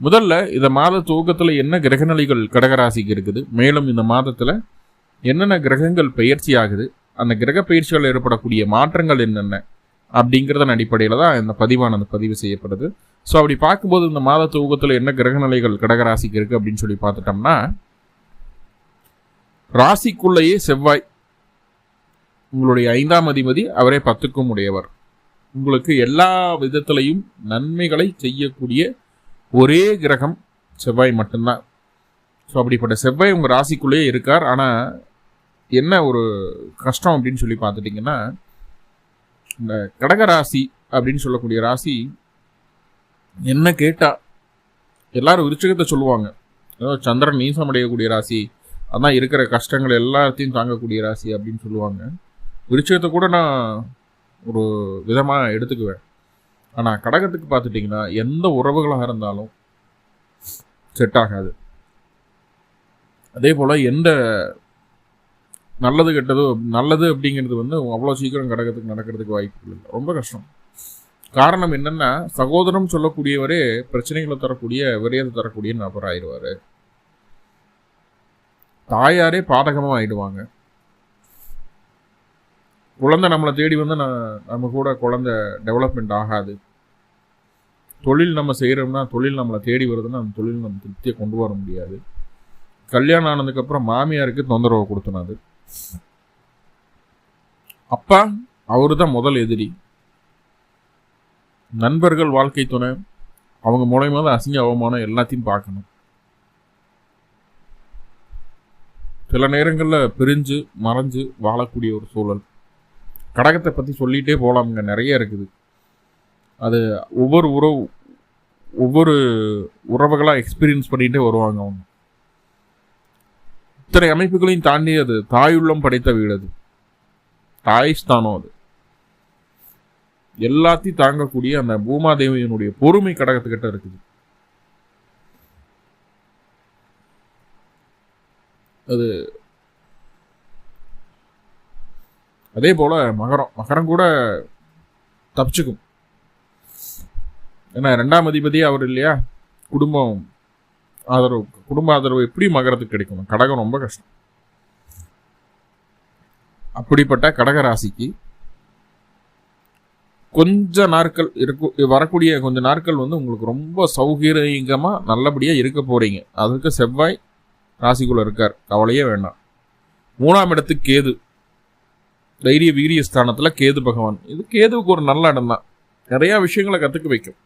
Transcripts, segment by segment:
முதல்ல இந்த மாத துவக்கத்தில் என்ன கிரகநிலைகள் கடகராசிக்கு இருக்குது? மேலும் இந்த மாதத்தில் என்னென்ன கிரகங்கள் பயிற்சி ஆகுது அந்த கிரக பயிற்சிகள் ஏற்படக்கூடிய மாற்றங்கள் என்னென்ன? அப்படிங்கிறதன் அடிப்படையில் தான் இந்த பதிவானது பதிவு செய்யப்படுது. ஸோ அப்படி பார்க்கும்போது இந்த மாத துவக்கத்தில் என்ன கிரகநிலைகள் கடகராசிக்கு இருக்குது அப்படின்னு சொல்லி பார்த்துட்டோம்னா ராசிக்குள்ளேயே செவ்வாய் உங்களுடைய ஐந்தாம் அதிபதி அவரே பத்துக்கும் உடையவர். உங்களுக்கு எல்லா விதத்திலையும் நன்மைகளை செய்யக்கூடிய ஒரே கிரகம் செவ்வாய் மட்டும்தான். ஸோ அப்படிப்பட்ட செவ்வாய் உங்கள் ராசிக்குள்ளேயே இருக்கார். ஆனால் என்ன ஒரு கஷ்டம் அப்படின்னு சொல்லி பார்த்துட்டிங்கன்னா இந்த கடக ராசி அப்படின்னு சொல்லக்கூடிய ராசி என்ன கேட்டால் எல்லாரும் விருச்சகத்தை சொல்லுவாங்க. அதாவது சந்திரன் நீசம் அடையக்கூடிய ராசி அதான் இருக்கிற கஷ்டங்கள் எல்லாத்தையும் தாங்கக்கூடிய ராசி அப்படின்னு சொல்லுவாங்க. விருச்சகத்தை கூட நான் ஒரு விதமாக எடுத்துக்குவேன். ஆனால் கடகத்துக்கு பார்த்துட்டிங்கன்னா எந்த உறவுகளாக இருந்தாலும் செட் ஆகாது. அதே போல் எந்த நல்லது கெட்டதோ நல்லது அப்படிங்கிறது வந்து அவ்வளோ சீக்கிரம் கடகத்துக்கு நடக்கிறதுக்கு வாய்ப்பு இல்லை. ரொம்ப கஷ்டம். காரணம் என்னென்னா சகோதரம் சொல்லக்கூடியவரே பிரச்சனைகளை தரக்கூடிய விரையதை தரக்கூடிய நபர் ஆயிடுவார். தாயாரே பாதகமாக ஆயிடுவாங்க. குழந்தை நம்மளை தேடி வந்து நான் நம்ம கூட குழந்தை டெவலப்மெண்ட் ஆகாது. தொழில் நம்ம செய்கிறோம்னா தொழில் நம்மளை தேடி வருதுன்னா அந்த தொழில் நம்ம திருப்தியை கொண்டு வர முடியாது. கல்யாணம் ஆனதுக்கப்புறம் மாமியாருக்கு தொந்தரவு கொடுத்தனாது அப்பா அவரு தான் முதல் எதிரி. நண்பர்கள் வாழ்க்கை துணை. அவங்க மூலயமா தான் அசிங்க அவமானம் எல்லாத்தையும் பார்க்கணும். சில நேரங்களில் பிரிஞ்சு மறைஞ்சு வாழக்கூடிய ஒரு சூழல். கடகத்தை பற்றி சொல்லிகிட்டே போகலாமுங்க நிறைய இருக்குது. அது ஒவ்வொரு உறவு ஒவ்வொரு உறவுகளாக எக்ஸ்பீரியன்ஸ் பண்ணிகிட்டே வருவாங்க அவங்க. இத்தனை அமைப்புகளையும் தாண்டி அது தாயுள்ளம் படைத்த வீடு அது. தாய் ஸ்தானம் அது. எல்லாத்தையும் தாங்கக்கூடிய அந்த பூமாதேவியினுடைய பொறுமை கடகத்துக்கிட்ட இருக்குது. அது அதே போல் மகரம். மகரம் கூட தப்பிச்சுக்கும். ஏன்னா ரெண்டாம் அதிபதி அவர் இல்லையா? குடும்பம் ஆதரவு குடும்ப ஆதரவு எப்படி மகரத்துக்கு கிடைக்கும் கடகம் ரொம்ப கஷ்டம். அப்படிப்பட்ட கடக ராசிக்கு கொஞ்ச நாட்கள் இருக்கும் வரக்கூடிய கொஞ்ச நாட்கள் வந்து உங்களுக்கு ரொம்ப சௌகரியமாக நல்லபடியாக இருக்க போகிறீங்க அதுக்கு செவ்வாய் ராசிக்குள்ளே இருக்கார். கவலையே வேண்டாம். மூணாம் இடத்துக்கு கேது. தைரிய வீரிய ஸ்தானத்தில் கேது பகவான். இது கேதுவுக்கு ஒரு நல்ல இடம் தான். நிறையா விஷயங்களை கற்றுக்க வைக்கும்.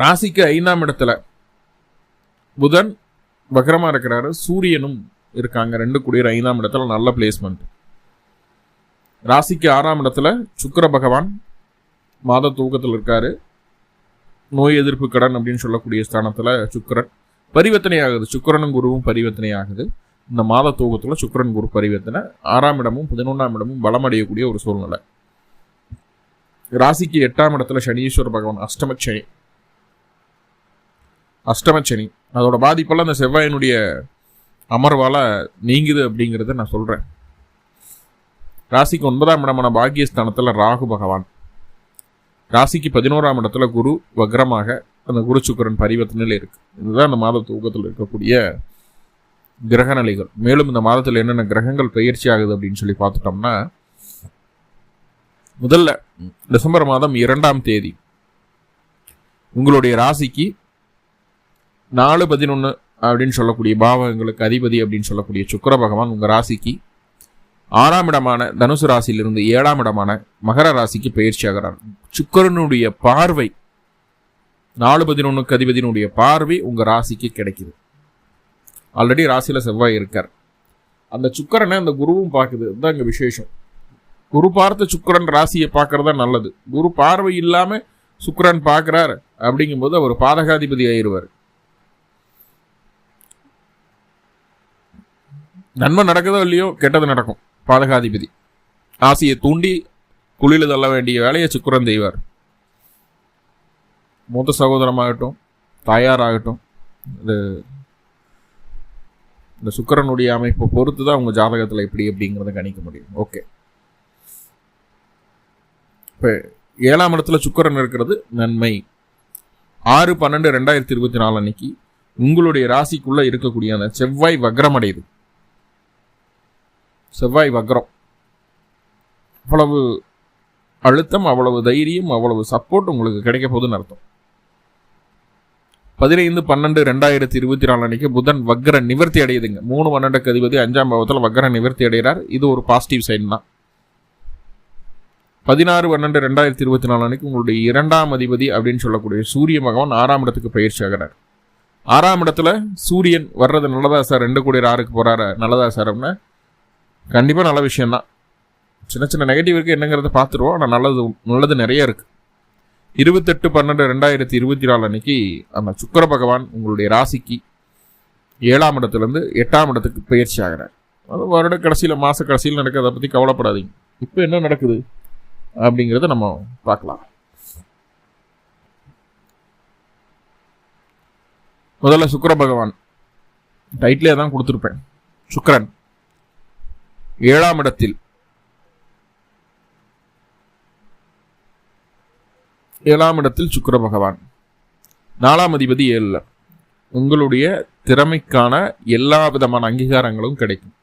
ராசிக்கு ஐந்தாம் இடத்துல புதன் வக்கரமா இருக்கிறாரு. சூரியனும் இருக்காங்க. ரெண்டு குடியர் ஐந்தாம் இடத்துல நல்ல பிளேஸ்மெண்ட் ராசிக்கு ஆறாம் இடத்துல சுக்கர பகவான் மாத தூக்கத்தில் இருக்காரு. நோய் எதிர்ப்பு கடன் அப்படின்னு சொல்லக்கூடிய ஸ்தானத்தில் சுக்கரன் பரிவர்த்தனை ஆகுது சுக்கரனும் குருவும் பரிவர்த்தனை ஆகுது இந்த மாத தூக்கத்தில் சுக்கரன் குரு பரிவர்த்தனை. ஆறாம் இடமும் பதினொன்றாம் இடமும் பலமடையக்கூடிய ஒரு சூழ்நிலை. ராசிக்கு எட்டாம் இடத்துல சனீஸ்வர பகவான் அஷ்டமச்சனி அஷ்டமச்சனி. அதோட பாதிப்பெல்லாம் அந்த செவ்வாயினுடைய அமர்வால் நீங்குது அப்படிங்கிறத நான் சொல்கிறேன் ராசிக்கு ஒன்பதாம் இடமான பாக்கியஸ்தானத்தில் ராகு பகவான். ராசிக்கு பதினோராம் இடத்துல குரு வக்ரமாக அந்த குரு சுக்கரன் பரிவர்த்தனையில் இருக்குது இதுதான் அந்த மாத தூக்கத்தில் இருக்கக்கூடிய கிரக நிலைகள் மேலும் இந்த மாதத்தில் என்னென்ன கிரகங்கள் பயிற்சி ஆகுது அப்படின்னு சொல்லி பார்த்துட்டோம்னா முதல்ல டிசம்பர் மாதம் இரண்டாம் தேதி உங்களுடைய ராசிக்கு நாலு பதினொன்று அப்படின்னு சொல்லக்கூடிய பாவங்களுக்கு அதிபதி அப்படின்னு சொல்லக்கூடிய சுக்கர பகவான் உங்கள் ராசிக்கு ஆறாம் இடமான தனுசு ராசியிலிருந்து ஏழாம் இடமான மகர ராசிக்கு பயிற்சி ஆகிறார். சுக்கரனுடைய பார்வை நாலு பதினொன்றுக்கு அதிபதியினுடைய பார்வை உங்கள் ராசிக்கு கிடைக்குது. ஆல்ரெடி ராசியில் செவ்வாய் இருக்கார். அந்த சுக்கரனை அந்த குருவும் பார்க்குது. இதுதான் இங்கே விசேஷம். குரு பார்த்த சுக்கரன் ராசியை பார்க்கறது தான் நல்லது. குரு பார்வை இல்லாமல் சுக்கரன் பார்க்குறார் அப்படிங்கும்போது அவர் பாதகாதிபதி ஆயிடுவார். நன்மை நடக்குதோ இல்லையோ கெட்டது நடக்கும். பாதகாதிபதி. ஆசையை தூண்டி குளியில் தள்ள வேண்டிய வேலையை சுக்கிரன் செய்வார். மூத்த சகோதரமாகட்டும் தாயாராகட்டும் இது இந்த சுக்கிரனுடைய அமைப்பை பொறுத்து தான் உங்கள் ஜாதகத்தில் எப்படி அப்படிங்கிறத கணிக்க முடியும். ஓகே. இப்போ ஏழாம் இடத்துல சுக்கிரன் இருக்கிறது நன்மை. ஆறு பன்னெண்டு ரெண்டாயிரத்தி இருபத்தி நாலு அன்னைக்கு உங்களுடைய ராசிக்குள்ளே இருக்கக்கூடிய அந்த செவ்வாய் வக்ரமடையுது செவ்வாய் வக்ரம். அவ்வளவு அழுத்தம் அவ்வளவு தைரியம் அவ்வளவு சப்போர்ட் உங்களுக்கு கிடைக்க போகுதுன்னு அர்த்தம். பதினைந்து பன்னெண்டு ரெண்டாயிரத்தி இருபத்தி நாலு அன்னைக்கு புதன் வக்ர நிவர்த்தி அடையுதுங்க. மூணு பன்னெண்டுக்கு அதிபதி அஞ்சாம் பாவத்தில் வக்ர நிவர்த்தி அடைகிறார். இது ஒரு பாசிட்டிவ் சைன் தான். பதினாறு பன்னெண்டு ரெண்டாயிரத்தி இருபத்தி நாலு அன்னைக்கு உங்களுடைய இரண்டாம் அதிபதி அப்படின்னு சொல்லக்கூடிய சூரிய பகவான் ஆறாம் இடத்துக்கு பயிற்சி ஆகிறார். ஆறாம் இடத்துல சூரியன் வர்றது நல்லதா சார்? ரெண்டு கோடி ஆறுக்கு போறாரு? நல்லதா சார்? அப்படின்னா கண்டிப்பாக நல்ல விஷயந்தான் சின்ன சின்ன நெகட்டிவ் இருக்குது என்னங்கிறத பார்த்துருவோம். ஆனால் நல்லது நல்லது நிறைய இருக்குது இருபத்தெட்டு பன்னெண்டு ரெண்டாயிரத்தி இருபத்தி நாலு அன்னைக்கு அந்த சுக்கர பகவான் உங்களுடைய ராசிக்கு ஏழாம் இடத்துலேருந்து எட்டாம் இடத்துக்கு பயிற்சி ஆகிறார். அது வருட கடைசியில் மாத கடைசியில் நடக்கிறத பற்றி கவலைப்படாதீங்க. இப்போ என்ன நடக்குது அப்படிங்கிறத நம்ம பார்க்கலாம். முதல்ல சுக்கர பகவான் டைட்டிலே தான் கொடுத்துருப்பேன். சுக்கரன். ஏழாம் இடத்தில். ஏழாம் இடத்தில் சுக்கர பகவான். நாலாம் அதிபதி ஏழில். உங்களுடைய திறமைக்கான எல்லா விதமான அங்கீகாரங்களும் கிடைக்கும்.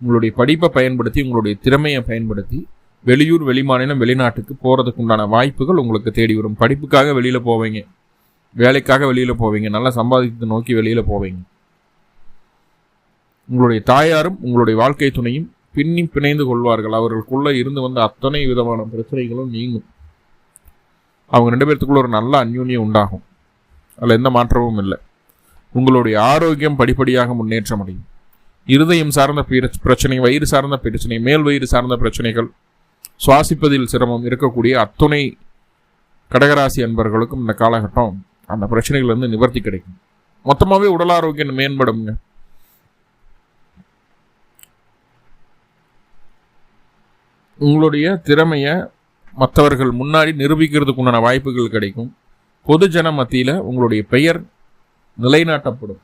உங்களுடைய படிப்பை பயன்படுத்தி உங்களுடைய திறமையை பயன்படுத்தி வெளியூர் வெளிமாநிலம் வெளிநாட்டுக்கு போகிறதுக்கு உண்டான வாய்ப்புகள் உங்களுக்கு தேடி வரும். படிப்புக்காக வெளியில் போவீங்க. வேலைக்காக வெளியில் போவீங்க. நல்லா சம்பாதித்து நோக்கி வெளியில் போவீங்க. உங்களுடைய தாயாரும் உங்களுடைய வாழ்க்கை துணையும் பின்னி பிணைந்து கொள்வார்கள். அவர்களுக்குள்ளே இருந்து வந்த அத்தனை விதமான பிரச்சனைகளும் நீங்கும். அவங்க ரெண்டு பேர்த்துக்குள்ள ஒரு நல்ல அந்யூன்யம் உண்டாகும். அதில் எந்த மாற்றமும் இல்லை. உங்களுடைய ஆரோக்கியம் படிப்படியாக முன்னேற்றம் அடையும். இருதயம் சார்ந்த பிரச்சனை வயிறு சார்ந்த பிரச்சனை மேல் வயிறு சார்ந்த பிரச்சனைகள் சுவாசிப்பதில் சிரமம் இருக்கக்கூடிய அத்துணை கடகராசி அன்பர்களுக்கும் இந்த காலகட்டம் அந்த பிரச்சனைகள் வந்து நிவர்த்தி கிடைக்கும். மொத்தமாகவே உடல் ஆரோக்கியம் மேம்படுங்க உங்களுடைய திறமையை மற்றவர்கள் முன்னாடி நிரூபிக்கிறதுக்கு உண்டான வாய்ப்புகள் கிடைக்கும். பொதுஜன மத்தியில் உங்களுடைய பெயர் நிலைநாட்டப்படும்.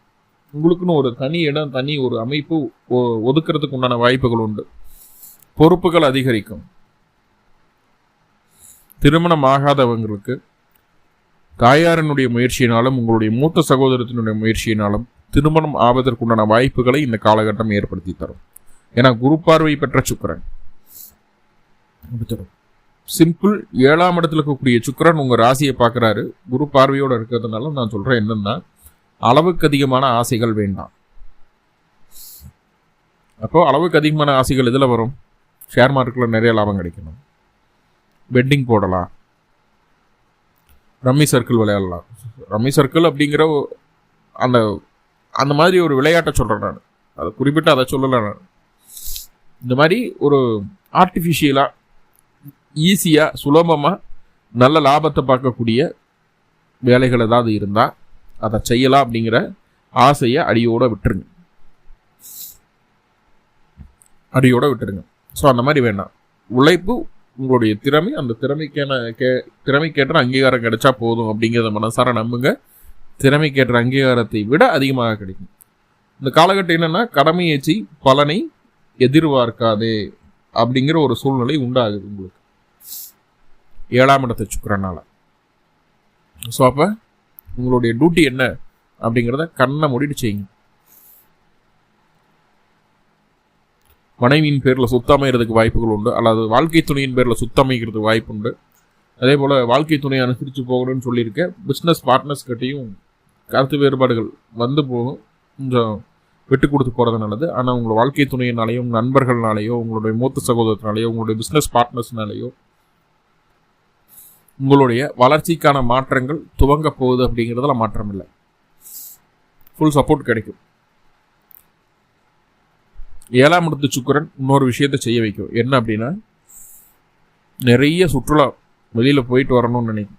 உங்களுக்குன்னு ஒரு தனி இடம் தனி ஒரு அமைப்பு ஒதுக்கிறதுக்கு உண்டான வாய்ப்புகள் உண்டு. பொறுப்புகள் அதிகரிக்கும். திருமணம் ஆகாதவங்களுக்கு தாயாரனுடைய முயற்சியினாலும் உங்களுடைய மூத்த சகோதரத்தினுடைய முயற்சியினாலும் திருமணம் ஆவதற்குண்டான வாய்ப்புகளை இந்த காலகட்டம் ஏற்படுத்தி தரும். ஏன்னா குரு பார்வை பெற்ற சுக்கரன். சிம்பிள் ஏழாம் இடத்துல இருக்கக்கூடிய சுக்கரன் உங்கள் ராசியை பார்க்குறாரு. குரு பார்வையோடு இருக்கிறதுனால நான் சொல்கிறேன் என்னென்னா அளவுக்கு அதிகமான ஆசைகள் வேண்டாம். அப்போது அளவுக்கு அதிகமான ஆசைகள் இதில் வரும்? ஷேர் மார்க்கெட்டில் நிறைய லாபம் கிடைக்கணும். வெட்டிங் போடலாம். ரம்மி சர்க்கிள் விளையாடலாம். ரம்மி சர்க்கிள் அப்படிங்கிற அந்த அந்த மாதிரி ஒரு விளையாட்டை சொல்கிறேன் நான். அதை குறிப்பிட்டு அதை சொல்லலை நான். இந்த மாதிரி ஒரு ஆர்டிஃபிஷியலாக ஈஸியாக சுலபமாக நல்ல லாபத்தை பார்க்கக்கூடிய வேலைகள் ஏதாவது இருந்தால் அதை செய்யலாம் அப்படிங்கிற ஆசையை அடியோட விட்டுருங்க. அடியோட விட்டுருங்க. ஸோ அந்த மாதிரி வேண்டாம். உழைப்பு உங்களுடைய திறமை அந்த திறமைக்கான கே திறமைக்கேற்ற அங்கீகாரம் கிடைச்சா போதும் அப்படிங்கிறத மனசார நம்புங்க. திறமைக்கேற்ற அங்கீகாரத்தை விட அதிகமாக கிடைக்கும். இந்த காலகட்டம் என்னென்னா கடமையேச்சி பலனை எதிர்பார்க்காதே அப்படிங்கிற ஒரு சூழ்நிலை உண்டாகுது உங்களுக்கு. ஏழாம் இடத்தை சுக்கரனால் ஸோ அப்போ உங்களுடைய டியூட்டி என்ன அப்படிங்கிறத கண்ணை மூடிட்டு செய்யுங்க. மனைவியின் பேரில் சுத்தமைகிறதுக்கு வாய்ப்புகள் உண்டு அல்லது வாழ்க்கை துணையின் பேரில் சுத்தமைக்கிறதுக்கு வாய்ப்பு உண்டு. அதே போல் வாழ்க்கை துணையை அனுசரித்து போகணும்னு சொல்லியிருக்கேன் பிஸ்னஸ் பார்ட்னர்ஸ் கிட்டையும் கருத்து வேறுபாடுகள் வந்து போகும். கொஞ்சம் விட்டு கொடுத்து போகிறது நல்லது. ஆனால் உங்களோட வாழ்க்கை துணையினாலேயோ உங்கள் நண்பர்கள்னாலேயோ உங்களுடைய மூத்த சகோதரத்தினாலேயோ உங்களுடைய பிஸ்னஸ் பார்ட்னர்ஸ்னாலேயோ உங்களுடைய வளர்ச்சிக்கான மாற்றங்கள் துவங்க போகுது அப்படிங்கிறதுல மாற்றம் இல்லை. ஃபுல் சப்போர்ட் கிடைக்கும். ஏழாம் இடத்து சுக்கரன் இன்னொரு விஷயத்த செய்ய வைக்கும். என்ன அப்படின்னா நிறைய சுற்றுலா வெளியில் போயிட்டு வரணும்னு நினைக்கும்.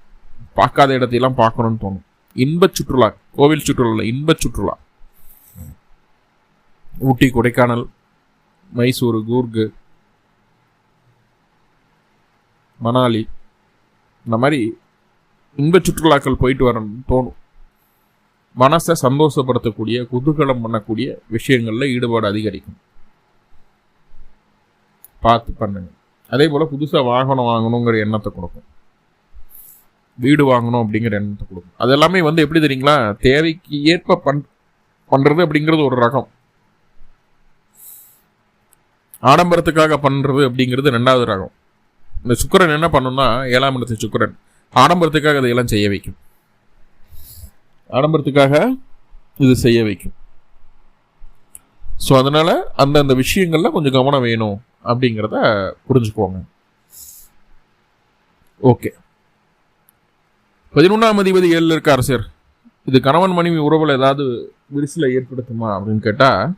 பார்க்காத இடத்தையெல்லாம் பார்க்கணும்னு தோணும். இன்ப சுற்றுலா கோவில் சுற்றுலா இன்ப சுற்றுலா. ஊட்டி கொடைக்கானல் மைசூர் கூர்கு மணாலி இந்த மாதிரி இன்ப சுற்றுலாக்கள் போயிட்டு வரணும்னு தோணும். மனசை சந்தோஷப்படுத்தக்கூடிய குதூகலம் பண்ணக்கூடிய விஷயங்களில் ஈடுபாடு அதிகரிக்கும். பார்த்து பண்ணுங்க. அதே போல் புதுசாக வாகனம் வாங்கணுங்கிற எண்ணத்தை கொடுக்கும். வீடு வாங்கணும் அப்படிங்கிற எண்ணத்தை கொடுக்கும். அது எல்லாமே வந்து எப்படி தெரியுங்களா? தேவைக்கு ஏற்ப பண் பண்ணுறது அப்படிங்கிறது ஒரு ரகம். ஆடம்பரத்துக்காக பண்ணுறது அப்படிங்கிறது ரெண்டாவது ரகம். இந்த சுக்கரன் என்ன பண்ணுன்னா ஏழாம் இடத்து சுக்கரன். ஆடம்பரத்துக்காக இதையெல்லாம் செய்ய வைக்கும். ஆடம்பரத்துக்காக இது செய்ய வைக்கும். ஸோ அதனால் அந்தந்த விஷயங்களில் கொஞ்சம் கவனம் வேணும் அப்படிங்கிறத புரிஞ்சுக்கோங்க ஓகே பதினொன்றாம் அதிபதி ஏழில் இருக்கார் சார் இது கணவன் மனைவி உறவில் ஏதாவது விரிசலை ஏற்படுத்துமா அப்படின்னு கேட்டால்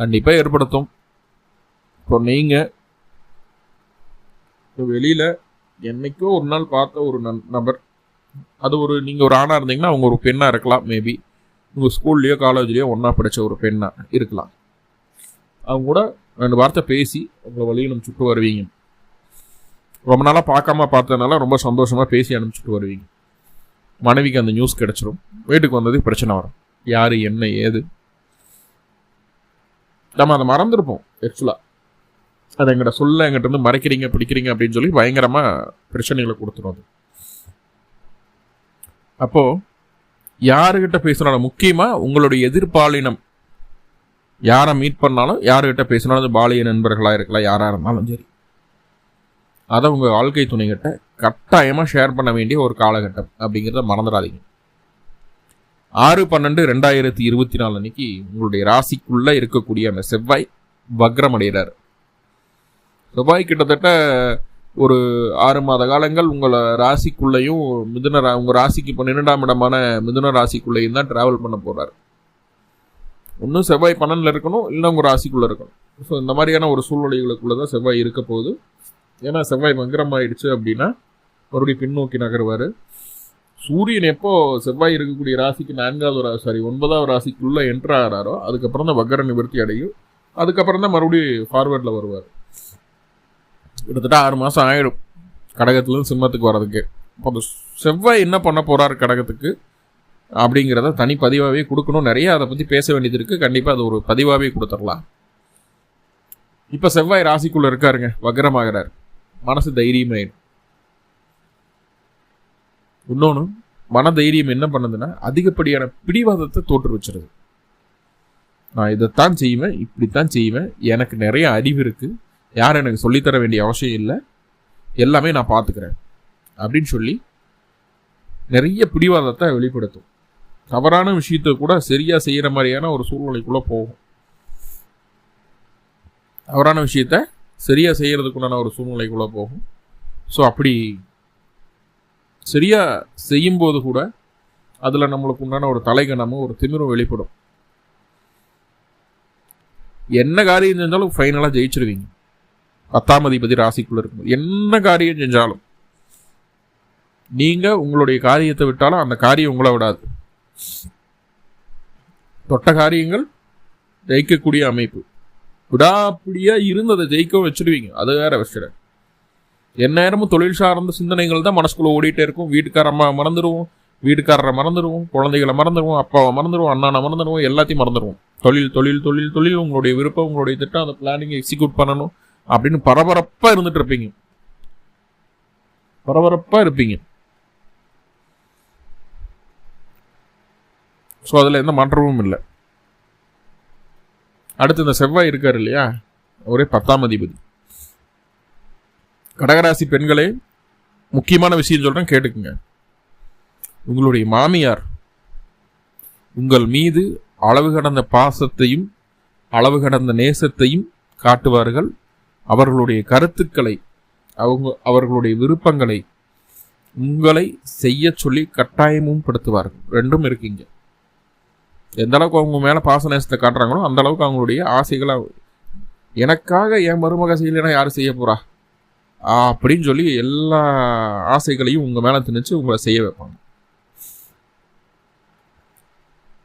கண்டிப்பாக ஏற்படுத்தும். இப்போ நீங்கள் வெளியில் என்னைக்கோ ஒரு நாள் பார்த்த ஒரு நபர். அது ஒரு நீங்கள் ஒரு ஆணாக இருந்தீங்கன்னா அவங்க ஒரு பெண்ணாக இருக்கலாம் மேபி உங்கள் ஸ்கூல்லையோ காலேஜ்லேயோ ஒன்றா படித்த ஒரு பெண்ணாக இருக்கலாம். அவங்க கூட ரெண்டு வார்த்தை பேசி உங்களை வழியை அனுப்பிச்சுட்டு வருவீங்க. ரொம்ப நாளாக பார்க்காம பார்த்ததுனால ரொம்ப சந்தோஷமாக பேசி அனுப்பிச்சுட்டு வருவீங்க. மனைவிக்கு அந்த நியூஸ் கிடச்சிரும். வீட்டுக்கு வந்ததுக்கு பிரச்சனை வரும். யார் என்ன ஏது? நம்ம அதை மறந்துருப்போம் ஆக்சுவலாக அதை எங்கிட்ட சொல்ல எங்கிட்ட இருந்து மறைக்கிறீங்க பிடிக்கிறீங்க அப்படின்னு சொல்லி பயங்கரமாக பிரச்சனைகளை கொடுத்துரும் அது. அப்போது யாருக்கிட்ட பேசுனாலும் முக்கியமாக உங்களுடைய எதிர்பாலினம். யாரை மீட் பண்ணாலும் யாருக்கிட்ட பேசினாலும் அது பாலிய நண்பர்களாக இருக்கலாம் யாராக இருந்தாலும் சரி. அதை உங்கள் வாழ்க்கை துணைகிட்ட கட்டாயமாக ஷேர் பண்ண வேண்டிய ஒரு காலகட்டம் அப்படிங்கிறத மறந்துடாதீங்க. ஆறு பன்னெண்டு ரெண்டாயிரத்தி இருபத்தி நாலு அன்னைக்கு உங்களுடைய ராசிக்குள்ளே இருக்கக்கூடிய அந்த செவ்வாய் வக்ரம் அடைகிறார். செவ்வாய் கிட்டத்தட்ட ஒரு ஆறு மாத காலங்கள் உங்களை ராசிக்குள்ளேயும் மிதுன உங்கள் ராசிக்கு இப்போ பன்னிரெண்டாம் இடமான மிதுன ராசிக்குள்ளேயும் தான் ட்ராவல் பண்ண போகிறார் ஒன்றும் செவ்வாய் பன்னெண்டில் இருக்கணும் இல்லை உங்கள் ராசிக்குள்ளே இருக்கணும். ஸோ இந்த மாதிரியான ஒரு சூழ்நிலைகளுக்குள்ளே தான் செவ்வாய் இருக்க போகுது. ஏன்னா செவ்வாய் வங்கரம் ஆயிடுச்சு அப்படின்னா மறுபடியும் பின்னோக்கி நகருவார். சூரியன் எப்போ செவ்வாய் இருக்கக்கூடிய ராசிக்கு நான்காவது சாரி ஒன்பதாவது ராசிக்குள்ளே என்ட்ரு ஆகிறாரோ அதுக்கப்புறம் தான் வக்கர நிவர்த்தி அடையும். அதுக்கப்புறம் தான் மறுபடியும் ஃபார்வேர்டில் வருவார். கிட்டத்தட்ட ஆறு மாதம் ஆகிடும் கடகத்துலேருந்து சிம்மத்துக்கு வர்றதுக்கு. அப்போ அந்த செவ்வாய் என்ன பண்ண போகிறார் கடகத்துக்கு? அப்படிங்கிறத தனி பதிவாகவே கொடுக்கணும். நிறைய அதை பற்றி பேச வேண்டியது இருக்குது கண்டிப்பாக அது ஒரு பதிவாகவே கொடுத்துடலாம். இப்போ செவ்வாய் ராசிக்குள்ளே இருக்காருங்க. வக்ரமாகிறார். மனசு தைரியமாயிடும் இன்னொன்று மன தைரியம் என்ன பண்ணுதுன்னா அதிகப்படியான பிடிவாதத்தை தோற்று வச்சிருது. நான் இதைத்தான் செய்வேன் இப்படித்தான் செய்வேன். எனக்கு நிறைய அறிவு இருக்குது யாரும் எனக்கு சொல்லித்தர வேண்டிய அவசியம் இல்லை. எல்லாமே நான் பார்த்துக்கிறேன் அப்படின்னு சொல்லி நிறைய பிடிவாதத்தை வெளிப்படுத்தும். தவறான விஷயத்த கூட சரியாக செய்கிற மாதிரியான ஒரு சூழ்நிலைக்குள்ளே போகும். தவறான விஷயத்த சரியாக செய்கிறதுக்குண்டான ஒரு சூழ்நிலைக்குள்ளே போகும். ஸோ அப்படி சரியாக செய்யும்போது கூட அதில் நம்மளுக்கு உண்டான ஒரு தலைகணமும் ஒரு திமிரும் வெளிப்படும். என்ன காரியம் செஞ்சாலும் ஃபைனலாக ஜெயிச்சிருவீங்க. பத்தாம் அதிபதி ராசிக்குள்ள இருக்கும் என்ன காரியம் செஞ்சாலும் நீங்க உங்களுடைய காரியத்தை விட்டாலும் அந்த காரியம் உங்களை விடாது. தொட்ட காரியங்கள் ஜெயிக்கக்கூடிய அமைப்பு. விடாப்பிடியா இருந்து அதை ஜெயிக்கவும் வச்சிருவீங்க. அது வேற விஷயம். எந்நேரமும் தொழில் சார்ந்த சிந்தனைகள் தான் மனசுக்குள்ள ஓடிட்டே இருக்கும். வீட்டுக்காரம்மா மறந்துடுவோம் வீட்டுக்காரரை மறந்துடுவோம் குழந்தைகளை மறந்துடுவோம் அப்பாவை மறந்துடுவோம் அண்ணனை மறந்துடுவோம் எல்லாத்தையும் மறந்துடுவோம் தொழில் தொழில் தொழில் தொழில். உங்களுடைய விருப்பம் உங்களுடைய திட்டம் அந்த பிளானிங் எக்ஸிக்யூட் பண்ணணும். அப்படின்னு பரபரப்பாக இருந்துட்டு இருப்பீங்க. பரபரப்பாக இருப்பீங்க. ஸோ அதில் எந்த மாற்றமும் இல்லை. அடுத்து இந்த செவ்வாய் இருக்கார் இல்லையா? ஒரே பத்தாம் அதிபதி. கடகராசி பெண்களே முக்கியமான விஷயம் சொல்கிறேன் கேட்டுக்குங்க. உங்களுடைய மாமியார் உங்கள் மீது அளவு கடந்த பாசத்தையும் அளவு கடந்த நேசத்தையும் காட்டுவார்கள். அவர்களுடைய கருத்துக்களை அவங்க அவர்களுடைய விருப்பங்களை உங்களை செய்ய சொல்லி கட்டாயமும் படுத்துவார்கள் ரெண்டும் இருக்கீங்க எந்த அளவுக்கு அவங்க மேலே பாச நேசத்தை காட்டுறாங்களோ அந்த அளவுக்கு அவங்களுடைய ஆசைகளை எனக்காக என் மருமக செய்யலைன்னா யார் செய்ய போறா? அப்படின்னு சொல்லி எல்லா ஆசைகளையும் உங்கள் மேலே திணிச்சு உங்களை செய்ய வைப்பாங்க.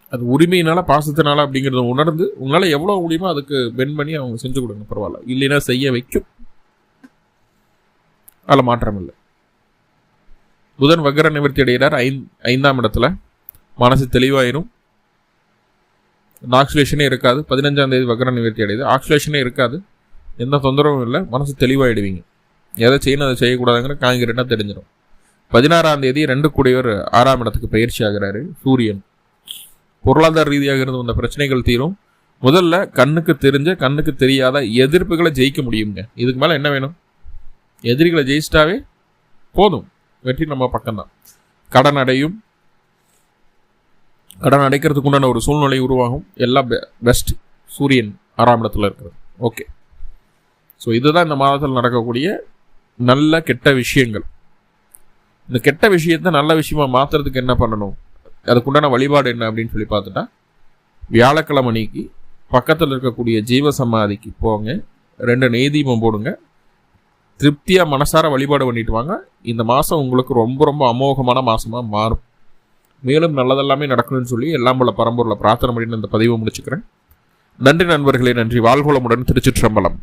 அது உரிமையினால பாசத்தினால அப்படிங்கிறத உணர்ந்து உங்களால் எவ்வளோ முடியுமோ அதுக்கு பென் பண்ணி அவங்க செஞ்சு கொடுங்க பரவாயில்ல. இல்லைன்னா செய்ய வைக்கும். அதில் மாற்றம் இல்லை. புதன் வக்கர நிவர்த்தி அடைகிறார் ஐந் ஐந்தாம் இடத்துல. மனசு தெளிவாயிரும். ஆக்சுலேஷனே இருக்காது. பதினஞ்சாம் தேதி வக்கர நிவர்த்தி அடையுது. ஆக்சுலேஷனே இருக்காது. எந்த தொந்தரவும் இல்லை. மனசு தெளிவாயிடுவீங்க. எதை செய்யணும் அதை செய்யக்கூடாதுங்கிற காங்கிரீட்டாக தெரிஞ்சிடும் பதினாறாம் தேதி ரெண்டு கூடியவர் ஆறாம் இடத்துக்கு பயிற்சி ஆகிறாரு. சூரியன். பொருளாதார ரீதியாக இருந்து வந்த பிரச்சனைகள் தீரும். முதல்ல கண்ணுக்கு தெரிஞ்ச கண்ணுக்கு தெரியாத எதிர்ப்புகளை ஜெயிக்க முடியுங்க இதுக்கு மேலே என்ன வேணும்? எதிரிகளை ஜெயிச்சிட்டாவே போதும். வெற்றி நம்ம பக்கம்தான். கடன் அடையும். கடன் அடைக்கிறதுக்கு உண்டான ஒரு சூழ்நிலை உருவாகும். எல்லாம் பெஸ்ட் சூரியன் ஆறாம் இடத்துல இருக்கிறது. ஓகே ஸோ இதுதான் இந்த மாதத்தில் நடக்கக்கூடிய நல்ல கெட்ட விஷயங்கள். இந்த கெட்ட விஷயத்த நல்ல விஷயமா மாற்றுறதுக்கு என்ன பண்ணணும்? அதுக்குண்டான வழிபாடு என்ன அப்படின்னு சொல்லி பார்த்துட்டா வியாழக்கிழமை அன்னைக்கு பக்கத்தில் இருக்கக்கூடிய ஜீவ சமாதிக்கு போங்க. ரெண்டு நெய்தீபம் போடுங்க. திருப்தியாக மனசார வழிபாடு பண்ணிட்டு வாங்க. இந்த மாதம் உங்களுக்கு ரொம்ப ரொம்ப அமோகமான மாதமாக மாறும். மேலும் நல்லதெல்லாமே நடக்கணும்னு சொல்லி எல்லாம் போல பரம்பூரில் பிரார்த்தனை பண்ணிட்டு இந்த பதிவை முடிச்சுக்கிறேன். நன்றி நண்பர்களே நன்றி. வாழ்வளமுடன் திருச்சிற்றம்பலம்.